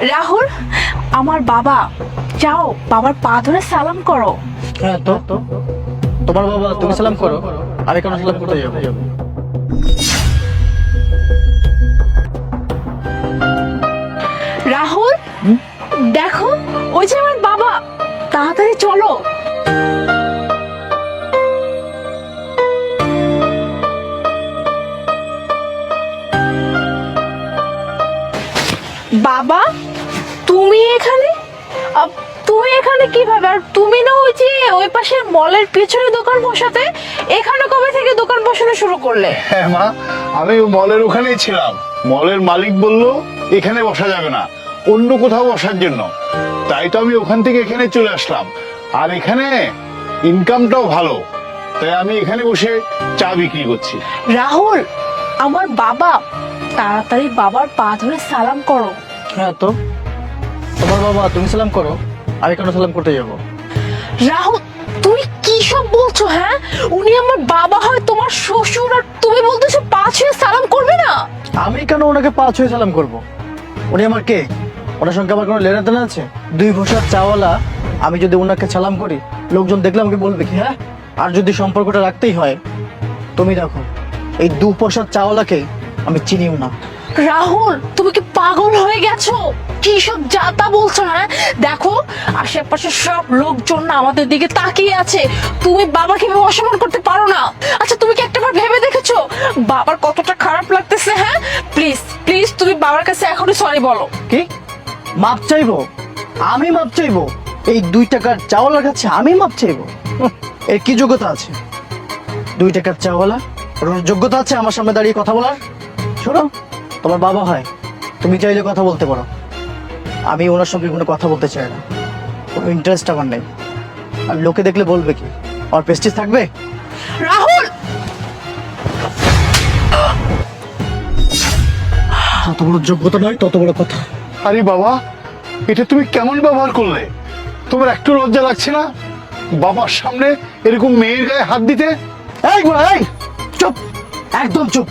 রাহুল আমার বাবা যাও বাবার পা ধরে সালাম করো। হ্যাঁ তো? তোমার বাবা তুমি সালাম করো। আমি কেন সালাম করতে যাব। রাহুল দেখো ওই যে আমার বাবা তাড়াতাড়ি চলো। বাবা তুমি এখানে? তুমি এখানে কীভাবে? আর তুমি না ওই যে ওই পাশের মলের পেছনে দোকান বসাতে এখানে কবে থেকে দোকান বসানো শুরু করলে? হ্যাঁ মা আমি মলের ওখানেই ছিলাম। মলের মালিক বলল এখানে বসা যাবে না অন্য কোথাও বসার জন্য। তাই তো আমি ওখান থেকে এখানে চলে আসলাম। আর এখানে ইনকামটাও ভালো তাই আমি এখানে বসে চা বিক্রি করছি। রাহুল আমার বাবা তাড়াতাড়ি বাবার পা ধরে সালাম করো। হ্যাঁ তো? তোমার বাবা তুমি সালাম করো আমি কেন সালাম করতে যাব? রাহুল তুমি কি সব বলছো হ্যাঁ? উনি আমার বাবা হয় তোমার শ্বশুর আর তুমি বলতেছো পাঁচ হয়ে সালাম করবে না? আমি কেন ওনাকে পাঁচ হয়ে সালাম করব? উনি আমার কে? ওনার সঙ্গে আমার কোনো লেনা দেনা আছে? দুই বছর চাওয়ালা আমি যদি ওনাকে সালাম করি লোকজন দেখলে আমাকে বলবে কি হ্যাঁ? আর যদি সম্পর্কটা রাখতেই হয় তুমি দেখো এই দু পয়সার চাওয়ালাকে আমি চিনিও না। রাহুল তুমি কি পাগল হয়ে গেছো? কি সব যাতা বলছো হ্যাঁ? দেখো আশেপাশে সব লোকজন না আমাদের দিকে তাকিয়ে আছে। তুমি বাবাকে অসম্মান করতে পারো না। আচ্ছা তুমি কি একটাবার ভেবে দেখেছ? বাবার কতটা খারাপ লাগতেছে হ্যাঁ? প্লিজ প্লিজ তুমি বাবার কাছে এখনই সরি বলো। কি? মাপ চাইব? আমি মাপ চাইব? এই দুই টাকার চাওয়ালার কাছে আমি মাপ চাইব? এর কি যোগ্যতা আছে? দুই টাকার চাওয়ালা? ওর যোগ্যতা আছে আমার সামনে দাঁড়িয়ে কথা বলার? শোনো, তোমার বাবা হয়। তুমি চাইলে কথা বলতে পারো। আমি ওনার সঙ্গে কোনো কথা বলতে চাই না। কোনো ইন্টারেস্ট আমার নেই। আর লোকে দেখলে বলবে কি? আর পেস্টিস থাকবে? রাহুল! যত বড় যোগ্যতা নয় তত বড় কথা। আরে বাবা এটা তুমি কেমন ব্যবহার করলে? তোমার একটু লজ্জা লাগছে না? বাবার সামনে এরকম মেয়ের গায়ে হাত দিতে? এই এই! চুপ! একদম চুপ!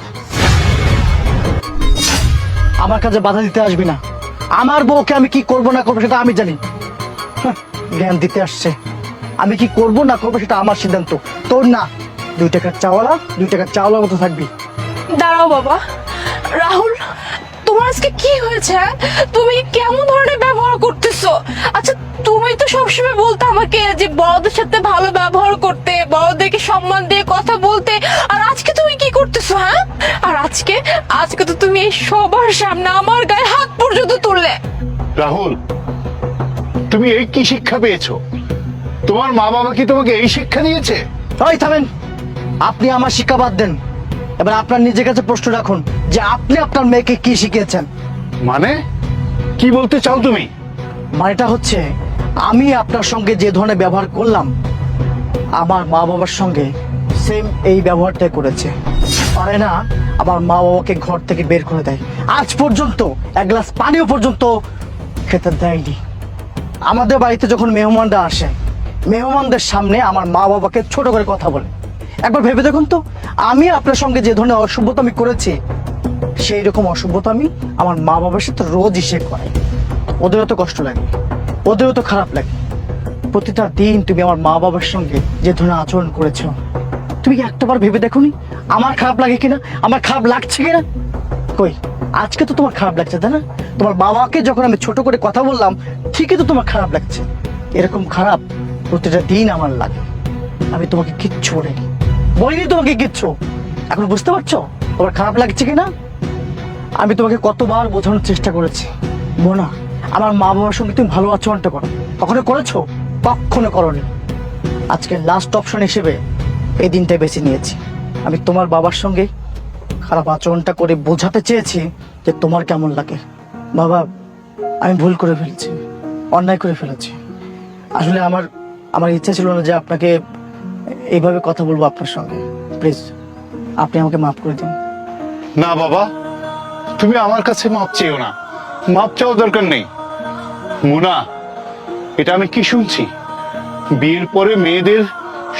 আমার কাছে বাধা দিতে আসবি না। আমার বউকে আমি কি করব না করব সেটা আমি জানি। জ্ঞান দিতে আসছে। আমি কি করব না করব সেটা আমার সিদ্ধান্ত। তোর না, দুই টাকার চাওয়ালা, দুই টাকার চাওয়ালার মতো থাকবি। দাঁড়াও বাবা। রাহুল, তোমার আজকে কি হয়েছে হ্যাঁ? তুমি কেমন ধরনের ব্যবহার করতেছো? আচ্ছা তুমি তো সবসময় বলতে আমাকে যে বড়দের সাথে ভালো ব্যবহার করতে, বড়দেরকে সম্মান দিয়ে কথা বলতে, আর আজকে তুমি কি করতেছো হ্যাঁ? আজকে আজকে তো তুমি এই সবার সামনে আমার গায়ে হাত পর্যন্ত তুললে। রাহুল তুমি এই কি শিক্ষা পেয়েছ? তোমার মা বাবা কি তোমাকে এই শিক্ষা দিয়েছে? ওই থামেন। আপনি আমার শিক্ষা বাদ দেন। এবার আপনার নিজের কাছে প্রশ্ন রাখুন যে আপনি আপনার মেয়েকে কি শিখিয়েছেন? মানে? কি বলতে চাও তুমি? মানেটা হচ্ছে আমি আপনার সঙ্গে যে ধরনের ব্যবহার করলাম আমার মা বাবার সঙ্গে সেম এই ব্যবহারটাই করেছে। পারে না? আমার মা বাবাকে ঘর থেকে বের করে দেয়। আজ পর্যন্ত এক গ্লাস পানিও পর্যন্ত খেতে দেয়নি। আমাদের বাড়িতে যখন মেহমানরা আসে, মেহমানদের সামনে আমার মা বাবাকে ছোট করে কথা বলে। একবার ভেবে দেখুন তো, আমি আপনার সঙ্গে যে ধরনের অসভ্যতা আমি করেছি, সেই রকম অসভ্যতা আমি আমার মা বাবার সাথে রোজই শেখ করাই। ওদেরও তো কষ্ট লাগে, ওদেরও তো খারাপ লাগে। প্রতিটা দিন তুমি আমার মা বাবার সঙ্গে যে ধরনের আচরণ করেছ, তুমি একটাবার ভেবে দেখোনি? আমার খারাপ লাগে কিনা? আমার খারাপ লাগছে কিনা? কই, আজকে তো তোমার খারাপ লাগছে, তাই না? তোমার বাবাকে যখন আমি ছোট করে কথা বললাম, ঠিকই তো তোমার খারাপ লাগছে। এরকম খারাপ প্রতিটা দিন আমার লাগে। আমি তোমাকে কিচ্ছু বলিনি। বলিনি তোমাকে কিচ্ছু। এখন বুঝতে পারছ? তোমার খারাপ লাগছে কিনা? আমি তোমাকে কতবার বোঝানোর চেষ্টা করেছি। বোনা, আমার মা বাবার সঙ্গে তুমি ভালো আচরণটা করো। কখনো করেছ? কখনো করনি। আজকে লাস্ট অপশন হিসেবে এই দিনটা বেছে নিয়েছি। আমি তোমার বাবার সঙ্গে খারাপ আচরণটা করে বোঝাতে চেয়েছি যে তোমার কেমন লাগে। বাবা, আমি ভুল করে ফেলেছি, অন্যায় করে ফেলেছি। আসলে আমার আমার ইচ্ছা ছিল না যে আপনাকে এইভাবে কথা বলব আপনার সঙ্গে। প্লিজ, আপনি আমাকে মাফ করে দিন। না বাবা, তুমি আমার কাছে মাপ চেও না। মাপ চাওয়া দরকার নেই। মোনা, এটা আমি কি শুনছি? বিয়ের পরে মেয়েদের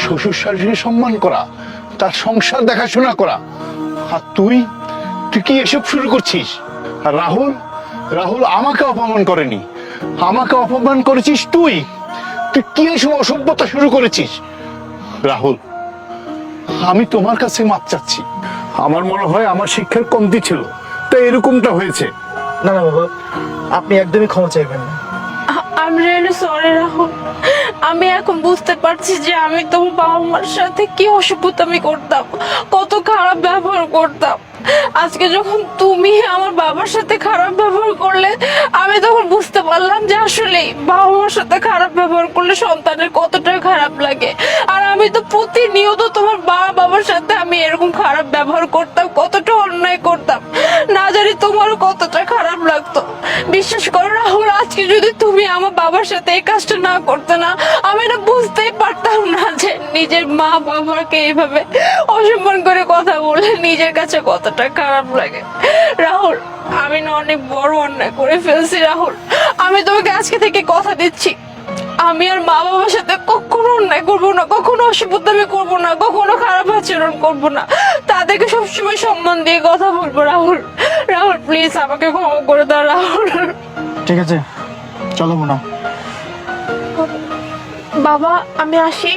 শ্বশুর শাশুড়ি সম্মান করা তার সংসার দেখাশোনা করা। আর তুই তুই কি এসব শুরু করছিস? আর রাহুল রাহুল আমাকে অপমান করেনি। আমাকে অপমান করেছিস তুই। তুই কি এসব অসভ্যতা শুরু করেছিস? রাহুল আমি তোমার কাছে মাপ চাচ্ছি। আমার মনে হয় আমার শিক্ষার কমতি ছিল তাই এরকমটা হয়েছে। না না বাবা আপনি একদমই ক্ষমা চাইবেন না। I really sorry Rahul. আমি এখন বুঝতে পারছি যে আমি তোমার বাবা মার সাথে কি অসভ্যতামি করতাম, কত খারাপ ব্যবহার করতাম। আজকে যখন তুমি আমার বাবার সাথে খারাপ ব্যবহার করলে, আমি তখন বুঝতে পারলাম যে আসলে বাবা মার সাথে খারাপ ব্যবহার করলে সন্তানের কতটা খারাপ লাগে। আর আমি তো প্রতিনিয়ত তোমার বাবা বাবার সাথে আমি এরকম খারাপ ব্যবহার করতাম, কতটা অন্যায় করতাম। না জানি তোমারও কতটা খারাপ লাগতো। বিশ্বাস করো রাহুল, আজকে যদি তুমি আমার বাবার সাথে এই কাজটা না করতে না, আমি না বুঝতেই পারতাম না যে নিজের মা বাবাকে এইভাবে অসম্মান করে কথা বলে নিজের কাছে কতটা খারাপ লাগে। রাহুল, আমি না অনেক বড় অন্যায় করে ফেলছি, রাহুল। আমি তোমাকে আজকে থেকে কথা দিচ্ছি। আমি আর মা বাবার সাথে কখনো অন্যায় করব না, কখনো অসভ্যতামি করব না, কখনো খারাপ আচরণ করব না। তাদেরকে সবসময় সম্মান দিয়ে কথা বলব রাহুল রাহুল প্লিজ আমাকে ক্ষমা করে দাও রাহুল। ঠিক আছে চলো না বাবা আমি আসি।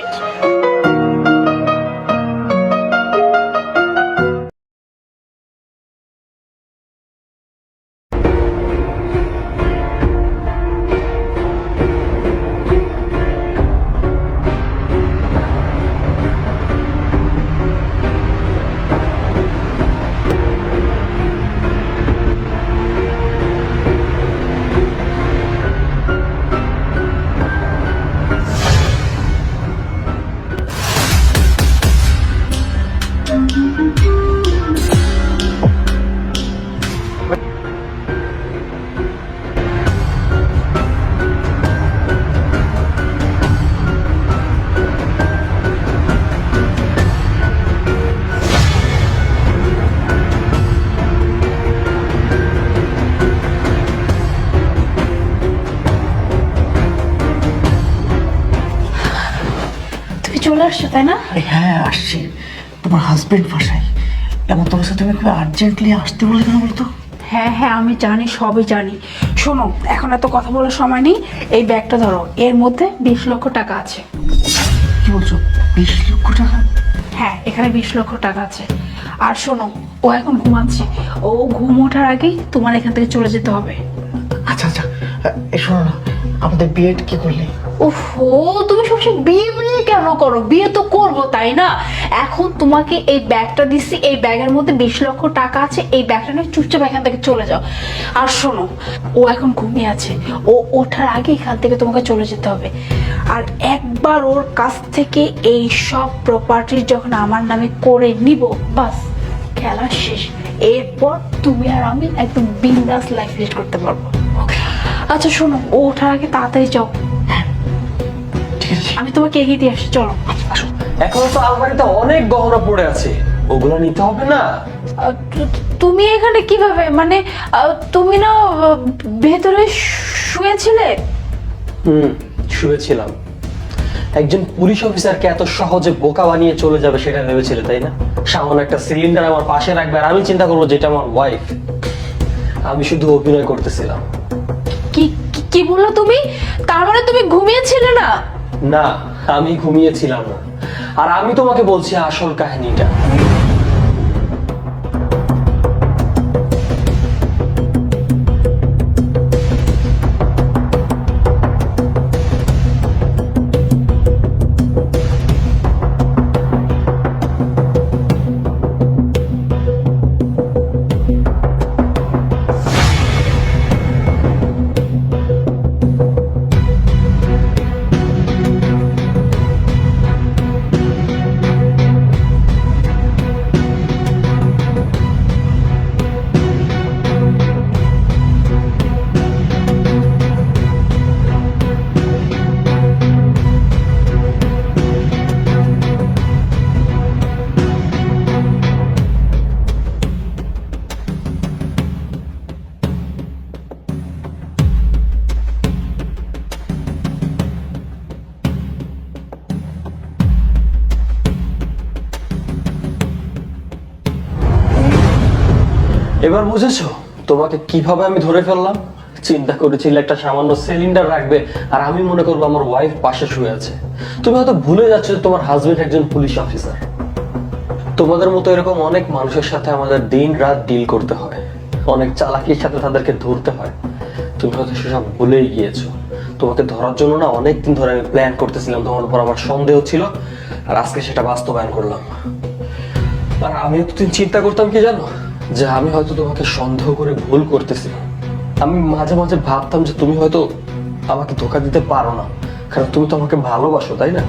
চলে আসছো তাই না? আরে হ্যাঁ আসছি। তোমার হাজবেন্ড বাসায়। এমন তো অবস্থা তুমি খুব আর্জেন্টলি আসতে বলে কেন বলতো? হ্যাঁ হ্যাঁ আমি জানি সবই জানি। শোনো এখন এত কথা বলার সময় নেই। এই ব্যাগটা ধরো এর মধ্যে বিশ লক্ষ টাকা আছে। কি বলছো? বিশ লক্ষ টাকা? হ্যাঁ এখানে বিশ লক্ষ টাকা আছে। আর শোনো ও এখন ঘুমাচ্ছে। ও ঘুম ওঠার আগেই তোমার এখান থেকে চলে যেতে হবে। আচ্ছা আচ্ছা। শোনো না আমাদের বিয়েট কি করলে? ওহো, তুমি সবসময় বিয়ে বিয়ে কেন করো? বিয়ে তো করব, তাই না? এখন তোমাকে এই ব্যাগটা দিচ্ছি, এই ব্যাগের মধ্যে বিশ লক্ষ টাকা আছে, এই ব্যাগটা নিয়ে চুপচাপ এখান থেকে চলে যাও। আর শোনো, ও এখন ঘুমিয়ে আছে। ও ওঠার আগে এখান থেকে তোমাকে চলে যেতে হবে। আর একবার ওর কাছ থেকে এই সব প্রপার্টি যখন আমার নামে করে নিব, বাস, খেলা শেষ। এরপর তুমি আর আমি একদম বিন্দাস লাইফ লিড করতে পারব। আচ্ছা শোনো, ও ওঠার আগে তাড়াতাড়ি যাও। আছে আমি তোমাকে এগিয়ে দিয়ে আসছি চলো। আসো। এখনও তো আলমারিতে অনেক গহনা পড়ে আছে। ওগুলো নিতে হবে না? তুমি এখানে কীভাবে? মানে তুমি না ভেতরে শুয়েছিলে? হুম শুয়েছিলাম। একজন পুলিশ অফিসারকে এত সহজে বোকা বানিয়ে চলে যাবে সেটা ভেবেছিলে তাই না? সামান্য একটা সিলিন্ডার আমার পাশে রাখবে আর আমি চিন্তা করব যেটা আমার ওয়াইফ আমি শুধু অভিনয় করতেছিলাম। কি কি- কি বলল তুমি? তার মানে তুমি ঘুমিয়েছিলে না? না আমি ঘুমিয়েছিলাম আর আমি তোমাকে বলছি আসল কাহিনীটা। এবার বুঝেছ? তোমাকে কীভাবে আমি ধরে ফেললাম? চিন্তা করেছিলে একটা সামান্য সিলিন্ডার রাখবে, আর আমি মনে করব আমার ওয়াইফ পাশে শুয়ে আছে। তুমি হয়তো ভুলে যাচ্ছ তোমার হাজবেন্ড একজন পুলিশ অফিসার তোমাদের মতো এরকম অনেক মানুষের সাথে আমাদের দিন রাত ডিল করতে হয়। অনেক চালাকির সাথে তাদেরকে ধরতে হয়। তুমি হয়তো সেসব ভুলেই গিয়েছো। তোমাকে ধরার জন্য না অনেক দিন ধরে আমি প্ল্যান করতেছিলাম, তোমার উপর আমার সন্দেহ ছিল, আর আজকে সেটা বাস্তবায়ন করলাম। আর আমি এতদিন চিন্তা করতাম কি জানো? যে আমি হয়তো তোমাকে সন্দেহ করে ভুল করতেছি। আমি মাঝে মাঝে ভাবতাম যে তুমি হয়তো আমাকে ধোকা দিতে পারো না। কারণ তুমি তো আমাকে ভালোবাসো, তাই না?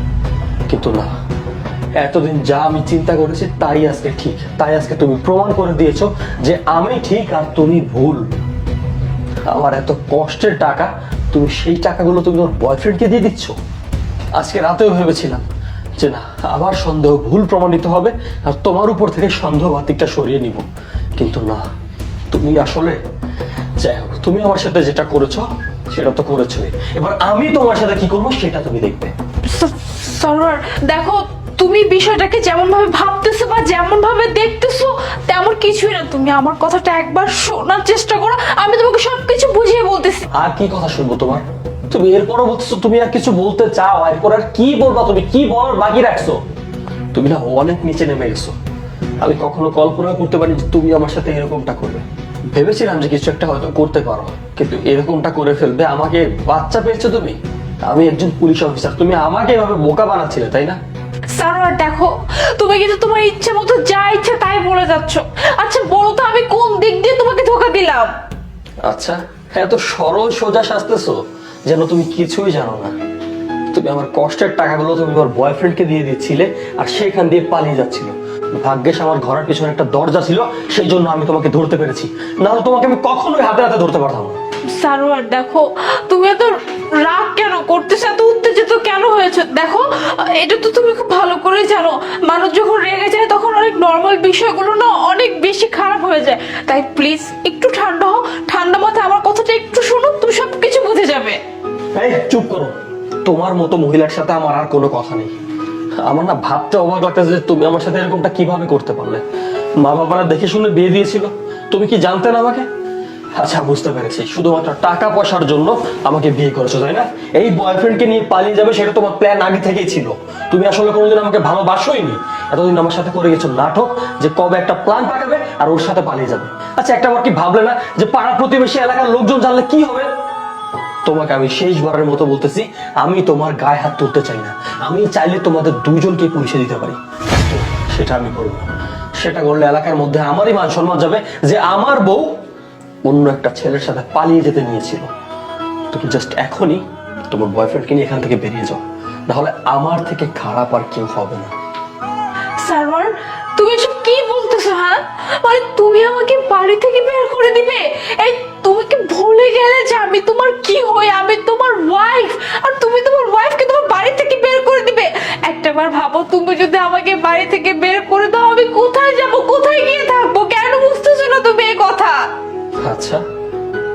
কিন্তু না। এতদিন যা আমি চিন্তা করেছি তাই আজকে ঠিক। তাই আজকে তুমি প্রমাণ করে দিয়েছ যে আমি ঠিক আর তুমি ভুল। আমার এত কষ্টের টাকা, তুমি সেই টাকাগুলো তুমি তোমার বয়ফ্রেন্ডকে দিয়ে দিচ্ছ? আজকে রাতেও ভেবেছিলাম যে না, আবার সন্দেহ ভুল প্রমাণিত হবে আর তোমার উপর থেকে সন্দেহ বাতিকটা সরিয়ে নিব। কিন্তু না। তুমি আসলে যাই হোক তুমি আমার সাথে যেটা করেছ সেটা তো করেছোই। এবার আমি তোমার সাথে কি করব সেটা তুমি দেখবে। সরোয়ার দেখো তুমি বিষয়টাকে যেমন ভাবে ভাবতেছো বা যেমন ভাবে দেখতেছো তেমন কিছুই না। তুমি আমার কথাটা একবার শোনার চেষ্টা করো আমি তোমাকে সবকিছু বুঝিয়ে বলতেছি। আর কি কথা শুনব তোমার? তুমি এরপরও বলতেছো তুমি আর কিছু বলতে চাও এরপর আর কি বলবা তুমি? কি বলার বাকি রাখছো? তুমি না অনেক নিচে নেমে গেছো। আমি কখনো কল্পনা করতে পারি যে তুমি আমার সাথে এরকমটা করবে। ভেবেছিলাম যে কিছু একটা হয়তো করতে পারো কিন্তু এরকমটা করে ফেলবে আমাকে বাচ্চা পেয়েছ তুমি? আমি একজন পুলিশ অফিসার তুমি আমাকে এভাবে বোকা বানাচ্ছিলে তাই না? সারোয়ার দেখো তুমি কিন্তু তোমার ইচ্ছে মতো যা ইচ্ছে তাই বলে যাচ্ছ। আচ্ছা বলো তো আমি কোন দিক দিয়ে তোমাকে ধোকা দিলাম? আচ্ছা এত সরল সোজা সাজতেছো যেন তুমি কিছুই জানো না। তুমি আমার কষ্টের টাকাগুলো তুমি আমার বয়ফ্রেন্ডকে দিয়ে দিচ্ছিলে আর সেখান দিয়ে পালিয়ে যাচ্ছিল। ভাগ্যেশ আমার ঘরের পিছনে একটা দরজা ছিল সেই জন্য আমি তোমাকে ধরতে পেরেছি। নাহলে তোমাকে আমি কখনোই হাতে হাতে ধরতে পারতাম না। সারোয়ার দেখো তুমি এত রাগ কেন করতেছো? এত উত্তেজিত কেন হয়েছে? দেখো এটা তো তুমি খুব ভালো করে জানো। মানুষ যখন রেগে যায় তখন অনেক নর্মাল বিষয়গুলো না অনেক বেশি খারাপ হয়ে যায়। তাই প্লিজ একটু ঠান্ডা হও। ঠান্ডা মাথায় আমার কথাটা একটু শোনো তুমি সব কিছু বুঝে যাবে। এই চুপ করো। তোমার মতো মহিলার সাথে আমার আর কোনো কথা নেই। আমার না ভাবতে অবাক লাগতেছে যে তুমি আমার সাথে এরকমটা কীভাবে করতে পারলে। মা বাবারা দেখে শুনে বিয়ে দিয়েছিল। তুমি কি জানতে না আমাকে? আচ্ছা বুঝতে পেরেছি। শুধুমাত্র টাকা পয়সার জন্য আমাকে বিয়ে করেছ, তাই না? এই বয়ফ্রেন্ডকে নিয়ে পালিয়ে যাবে সেটা তোমার প্ল্যান আগে থেকেই ছিল। তুমি আসলে কোনোদিন আমাকে ভালোবাসোই নি এতদিন আমার সাথে করে গেছো নাটক যে কবে একটা প্ল্যান পাকাবে আর ওর সাথে পালিয়ে যাবে। আচ্ছা একটা বার কি ভাবলে না যে পাড়া প্রতিবেশী এলাকার লোকজন জানলে কি হবে? তোমাকে আমি শেষবারের মতো বলতেছি, আমি তোমার গায়ে হাত তুলতে চাই না। আমি চাইলে তোমাদের দুজনকে পুলিশে দিতে পারি। সেটা আমি করব সেটা করলে এলাকার মধ্যে আমারই মান সম্মান যাবে যে আমার বউ অন্য একটা ছেলের সাথে পালিয়ে যেতে নিয়েছিল। তুমি জাস্ট এখনই তোমার বয়ফ্রেন্ডকে নিয়ে এখান থেকে বেরিয়ে যাও। নাহলে আমার থেকে খারাপ আর কেউ হবে না। সারোয়ার তুমি এসব হ্যাঁ মানে তুমি আমাকে বাড়ি থেকে বের করে দিবে। এই তুমি কি ভুলে গেলে যে আমি তোমার কি হই? আমি তোমার ওয়াইফ আর তুমি তোমার ওয়াইফকে তোমার বাড়ি থেকে বের করে দিবে। একটাবার ভাবো, তুমি যদি আমাকে বাড়ি থেকে বের করে দাও, আমি কোথায় যাব? কোথায় গিয়ে থাকব? কেন বুঝতেছো না তুমি এই কথা? আচ্ছা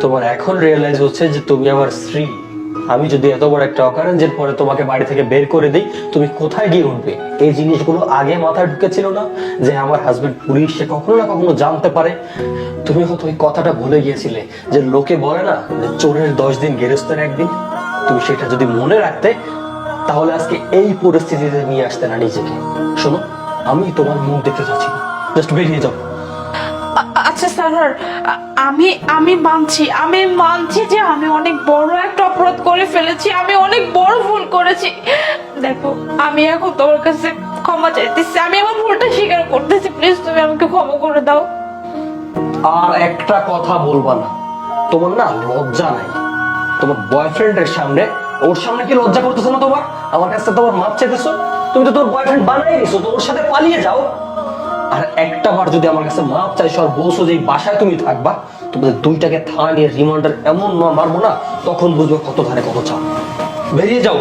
তোমার এখন রিয়েলাইজ হচ্ছে যে তুমি আমার স্ত্রী। আমি যদি এত বড় একটা অকারেন্সের পরে তোমাকে বাড়ি থেকে বের করে দিই, তুমি কোথায় গিয়ে উঠবে? এই জিনিসগুলো আগে মাথায় ঢুকেছিল না যে আমার হাজবেন্ড পুলিশ সে কখনো না কখনো জানতে পারে। তুমি হয়তো ওই কথাটা ভুলে গিয়েছিলে যে লোকে বলে না যে চোরের দশ দিন গেরস্তের একদিন। তুমি সেটা যদি মনে রাখতে, তাহলে আজকে এই পরিস্থিতিতে নিয়ে আসতে না নিজেকে। শোনো, আমি তোমার মুখ দেখতে চাচ্ছি না। জাস্ট বেরিয়ে যাও। আ- স্যার। আমি আমি মানছি আমি মানছি যে আমি অনেক বড় একটা অপরাধ করে ফেলেছি, আমি অনেক বড় ভুল করেছি। দেখো, আমি এখন তোমার কাছে ক্ষমা চাইতেছি, আমি আমার ভুলটা স্বীকার করতেছি। প্লিজ, তুমি আমাকে ক্ষমা করে দাও। আর একটা কথা বলবা না। তোমার না লজ্জা নাই। তোমার বয়ফ্রেন্ডের সামনে, ওর সামনে কি লজ্জা করতেছো না তোমার? আমার কাছে তোমার মাপ চাইতেছো? তুমি তো তোর বয়ফ্রেন্ড বানাই নিছো তো ওর সাথে পালিয়ে যাও। আর একটা বার যদি আমার কাছে মাপ চাই আর বলছো যে বাসায় তুমি থাকবা, তোমাদের দুইটাকে থানা নিয়ে রিমান্ডার এমন মারবো না, তখন বুঝবে কত ধারে কত চাপ। বেরিয়ে যাও।